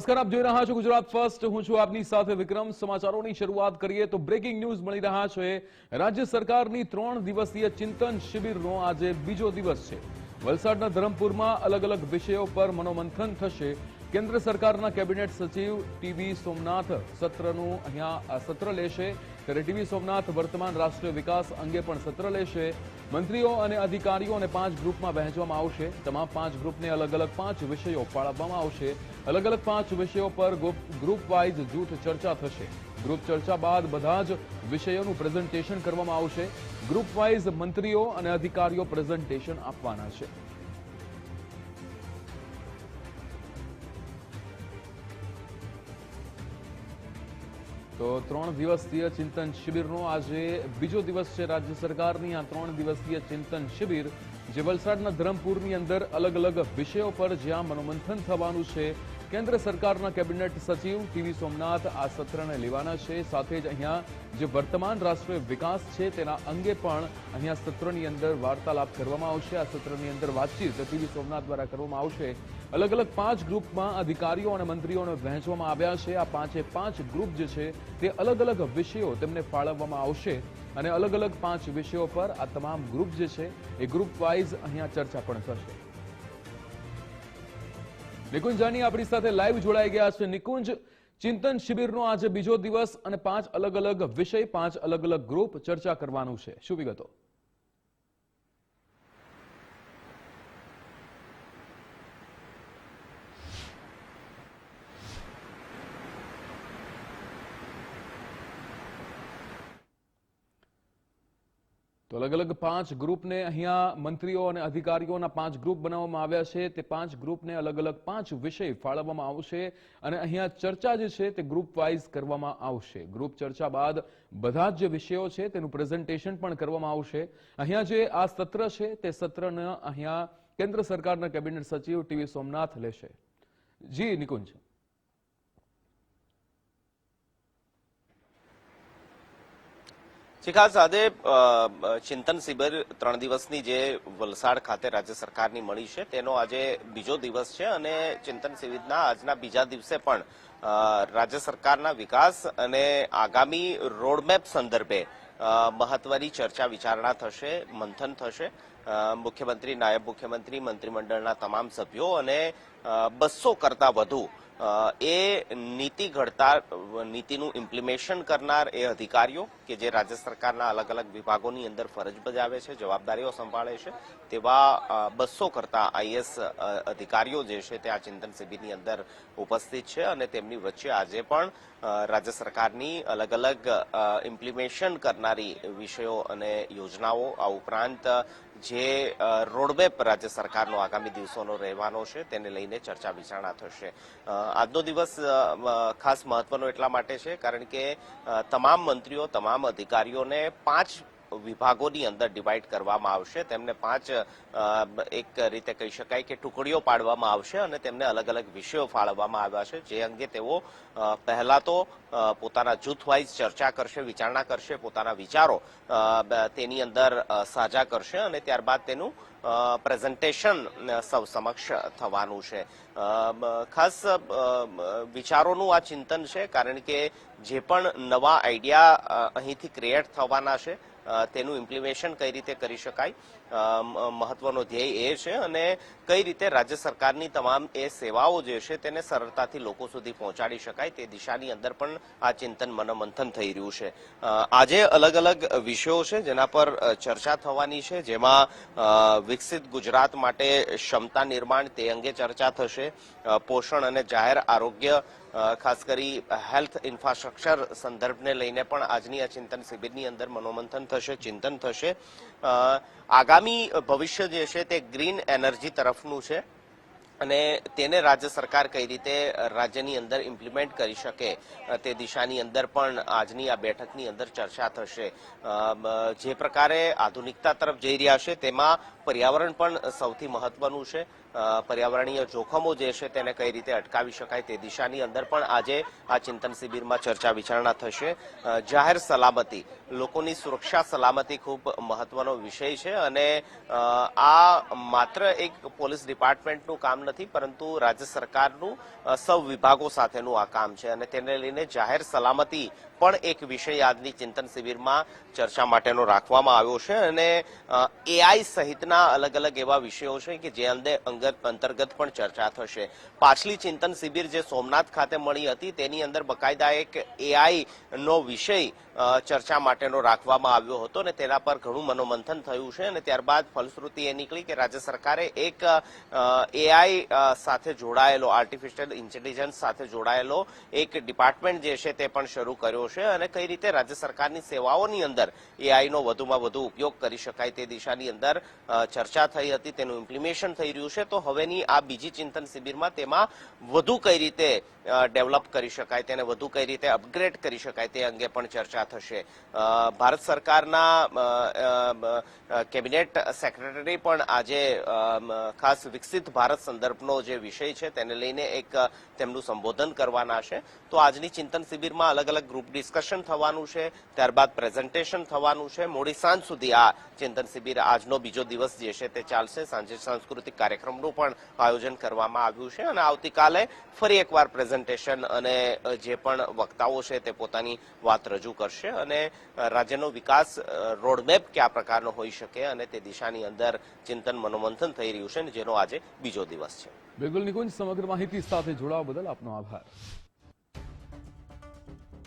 નમસ્કાર, આપ જોઈ રહ્યા છો ગુજરાત ફર્સ્ટ. હું છું આપની સાથે વિક્રમ. સમાચારોની શરૂઆત કરીએ તો બ્રેકિંગ ન્યૂઝ મળી રહ્યા છે. રાજ્ય સરકારની ત્રણ દિવસીય ચિંતન શિબિરનો આજે બીજો દિવસ છે. વલસાડના ધરમપુરમાં અલગ અલગ વિષયો પર મનોમંથન થશે. કેન્દ્ર સરકારના કેબિનેટ સચિવ ટીવી સોમનાથ સત્રનું અહીંયા સત્ર લેશે. ત્યારે ટીવી સોમનાથ વર્તમાન રાષ્ટ્રીય વિકાસ અંગે પણ સત્ર લેશે. મંત્રીઓ અને અધિકારીઓને પાંચ ગ્રુપમાં વહેંચવામાં આવશે. તમામ પાંચ ગ્રુપને અલગ અલગ પાંચ વિષયો ફાળવવામાં આવશે. અલગ અલગ પાંચ વિષયો પર ગ્રુપ- વાઇઝ જૂથ ચર્ચા થશે. ગ્રુપ ચર્ચા બાદ બધા જ વિષયોનું પ્રેઝન્ટેશન કરવામાં આવશે. ગ્રુપ વાઇઝ મંત્રીઓ અને અધિકારીઓ પ્રેઝન્ટેશન આપવાના છે. તો ત્રણ દિવસીય ચિંતન શિબિરનો આજે બીજો દિવસ છે રાજ્ય સરકારની. આ ત્રણ દિવસીય ચિંતન શિબિર જે વલસાડના ધરમપુરની અંદર અલગ અલગ વિષયો પર જ્યાં મનોમંથન થવાનું છે કેન્દ્ર સરકારના કેબિનેટ સચિવ ટીવી સોમનાથ આ સત્રને લેવાના છે. સાથે જ અહીંયા જે વર્તમાન રાષ્ટ્રીય વિકાસ છે તેના અંગે પણ અહીંયા સત્રની અંદર વાર્તાલાપ કરવામાં આવશે. આ સત્રની અંદર વાતચીત ટીવી સોમનાથ દ્વારા કરવામાં આવશે. અલગ અલગ પાંચ ગ્રુપમાં અધિકારીઓ અને મંત્રીઓને વહેંચવામાં આવ્યા છે. આ પાંચે પાંચ ગ્રુપ જે છે તે અલગ અલગ વિષયો તેમને ફાળવવામાં આવશે અને અલગ અલગ પાંચ વિષયો પર આ તમામ ગ્રુપ જે છે એ ગ્રુપ વાઇઝ અહીંયા ચર્ચા પણ થશે. નિકુંજ જાની આપણી સાથે લાઈવ જોડાઈ ગયા છે. નિકુંજ, ચિંતન શિબિરનો આજે બીજો દિવસ અને પાંચ અલગ અલગ વિષય, પાંચ અલગ અલગ ગ્રુપ ચર્ચા કરવાનું છે. શું વિગતો? તો અલગ અલગ પાંચ ગ્રુપને અહીંયા મંત્રીઓ અને અધિકારીઓના પાંચ ગ્રુપ બનાવવામાં આવ્યા છે. તે પાંચ ગ્રુપને અલગ અલગ પાંચ વિષય ફાળવવામાં આવશે અને અહીંયા ચર્ચા જે છે તે ગ્રુપ વાઇઝ કરવામાં આવશે. ગ્રુપ ચર્ચા બાદ બધા જ જે વિષયો છે તેનું પ્રેઝન્ટેશન પણ કરવામાં આવશે. અહીંયા જે આ સત્ર છે તે સત્રને અહીંયા કેન્દ્ર સરકારના કેબિનેટ સચિવ ટીવી સોમનાથ લેશે. જી, નિકુંજ. ખાસ આજે ચિંતન શિબિર ત્રણ દિવસની જે વલસાડ ખાતે રાજ્ય સરકારની મળી છે, તેનો આજે બીજો દિવસ છે અને ચિંતન શિબિરના આજના બીજા દિવસે પણ રાજ્ય સરકારના વિકાસ અને આગામી રોડમેપ સંદર્ભે મહત્વની ચર્ચા વિચારણા થશે, મંથન થશે. મુખ્યમંત્રી, નાયબ મુખ્યમંત્રી, મંત્રીમંડળના તમામ સભ્યો અને બસો કરતા વધુ એ નીતિ ઘડતા નીતિનું ઇમ્પ્લિમેશન કરનાર એ અધિકારીઓ કે જે રાજ્ય સરકારના અલગ અલગ વિભાગોની અંદર ફરજ બજાવે છે, જવાબદારીઓ સંભાળે છે, તેવા બસો કરતા આઈએસ અધિકારીઓ જે છે તે આ ચિંતન શિબિરની અંદર ઉપસ્થિત છે અને તેમની વચ્ચે આજે પણ રાજ્ય સરકારની અલગ અલગ ઇમ્પ્લિમેશન કરનારી વિષયો અને યોજનાઓ આ ઉપરાંત જે રોડમેપ રાજ્ય સરકારનો આગામી દિવસોનો રહેવાનો છે, તેને લઈને ચર્ચા વિચારણા થશે. આજનો દિવસ ખાસ મહત્વનો એટલા માટે છે, કારણ કે તમામ મંત્રીઓ, તમામ અધિકારીઓને પાંચ વિભાગોની અંદર ડિવાઈડ કરવામાં આવશે. તેમને પાંચ એક રીતે કહી શકાય કે ટુકડીઓ પાડવામાં આવશે અને તેમને અલગ અલગ વિષયો ફાળવવામાં આવ્યા છે. જે અંગે તેઓ પહેલા તો પોતાના જૂથ વાઇઝ ચર્ચા કરશે, વિચારણા કરશે, પોતાના વિચારો તેની અંદર સાજા કરશે અને ત્યારબાદ તેનું પ્રેઝન્ટેશન સૌ સમક્ષ થવાનું છે. ખાસ વિચારોનું આ ચિંતન છે કારણ કે જે પણ નવા આઈડિયા અહીંથી ક્રિએટ થવાના છે તેનું ઇમ્પ્લિમેશન કઈ રીતે કરી શકાય? મહત્વનો ધ્યેય એ છે અને કઈ રીતે રાજ્ય સરકારની તમામ એ સેવાઓ જે છે તેને સરળતાથી લોકો સુધી પહોંચાડી શકાય તે દિશાની અંદર પણ આ ચિંતન મનોમંથન થઈ રહ્યું છે. આજે અલગ અલગ વિષયો છે જેના પર ચર્ચા થવાની છે જેમાં વિકસિત ગુજરાત માટે ક્ષમતા નિર્માણ તે અંગે ચર્ચા થશે. પોષણ અને જાહેર આરોગ્ય ખાસ કરી હેલ્થ ઇન્ફ્રાસ્ટ્રક્ચર સંદર્ભને લઈને પણ આજની આ ચિંતન શિબિરની અંદર મનોમંથન થશે, ચિંતન થશે. આગામી ભવિષ્ય જે છે તે ગ્રીન એનર્જી તરફનું છે અને તેને રાજ્ય સરકાર કઈ રીતે રાજ્યની અંદર ઇમ્પ્લિમેન્ટ કરી શકે તે દિશાની અંદર પણ આજની આ બેઠકની અંદર ચર્ચા થશે. જે પ્રકારે આધુનિકતા તરફ જઈ રહ્યા છે તેમાં પર્યાવરણ પણ સૌથી મહત્વનું છે. પર્યાવરણીય જોખમો જે છે તેને કઈ રીતે અટકાવી શકાય તે દિશાની અંદર પણ આજે આ ચિંતન શિબિરમાં ચર્ચા વિચારણા થશે. જાહેર સલામતી, લોકોની સુરક્ષા સલામતી ખૂબ મહત્વનો વિષય છે અને આ માત્ર એક પોલીસ ડિપાર્ટમેન્ટનું કામ નથી, પરંતુ રાજ્ય સરકારનું સૌ વિભાગો સાથેનું આ કામ છે અને તેને લઈને જાહેર સલામતી પણ એક વિષય આજની ચિંતન શિબિરમાં ચર્ચા માટેનો રાખવામાં આવ્યો છે અને એઆઈ સહિતના અલગ અલગ એવા વિષયો છે કે જે અંદર અંગત અંતર્ગત પણ ચર્ચા થશે. પાછલી ચિંતન શિબિર જે સોમનાથ ખાતે મળી હતી તેની અંદર બકાયદા એક એઆઈ નો વિષય ચર્ચા માટેનો રાખવામાં આવ્યો હતો અને તેના પર ઘણું મનોમંથન થયું છે અને ત્યારબાદ ફલશ્રુતિ એ નીકળી કે રાજ્ય સરકારે એક એઆઈ સાથે જોડાયેલો આર્ટિફિશિયલ ઇન્ટેલિજન્સ સાથે જોડાયેલો એક ડિપાર્ટમેન્ટ જે છે તે પણ શરૂ કર્યો છે અને કઈ રીતે રાજ્ય સરકારની સેવાઓની અંદર એઆઈ નો વધુમાં વધુ ઉપયોગ કરી શકાય તે દિશાની અંદર ચર્ચા થઈ હતી, તેનું ઇમ્પ્લિમેશન થઈ રહ્યું છે. તો હવેની આ બીજી ચિંતન શિબિરમાં તેમાં વધુ કઈ રીતે ડેવલપ કરી શકાય, તેને વધુ કઈ રીતે અપગ્રેડ કરી શકાય તે અંગે પણ ચર્ચા થશે. ભારત સરકારના કેબિનેટ સેક્રેટરી પણ આજે ખાસ વિકસિત ભારત સંદર્ભનો જે વિષય છે, તેને લઈને એક તેમનું સંબોધન કરવાના છે. તો આજની ચિંતન શિબિરમાં અલગ અલગ ગ્રુપ ડિસ્કશન થવાનું છે, ત્યારબાદ પ્રેઝન્ટેશન થવાનું છે. મોડી સાંજ સુધી આ ચિંતન શિબિર આજનો બીજો દિવસ જે છે તે ચાલશે. સાંજે સાંસ્કૃતિક કાર્યક્રમનું પણ આયોજન કરવામાં આવ્યું છે અને આવતીકાલે ફરી એકવાર પ્રેઝન્ટેશન અને જે પણ વક્તાઓ છે તે પોતાની વાત રજૂ કરશે અને રાજ્યનો વિકાસ રોડમેપ કયા પ્રકારનો હોઈ શકે અને તે દિશાની અંદર ચિંતન મનોમંથન થઈ રહ્યું છે જેનો આજે બીજો દિવસ છે. બિલકુલ નિકુંજ સમગ્ર માહિતી સાથે જોડાવા બદલ આપનો આભાર.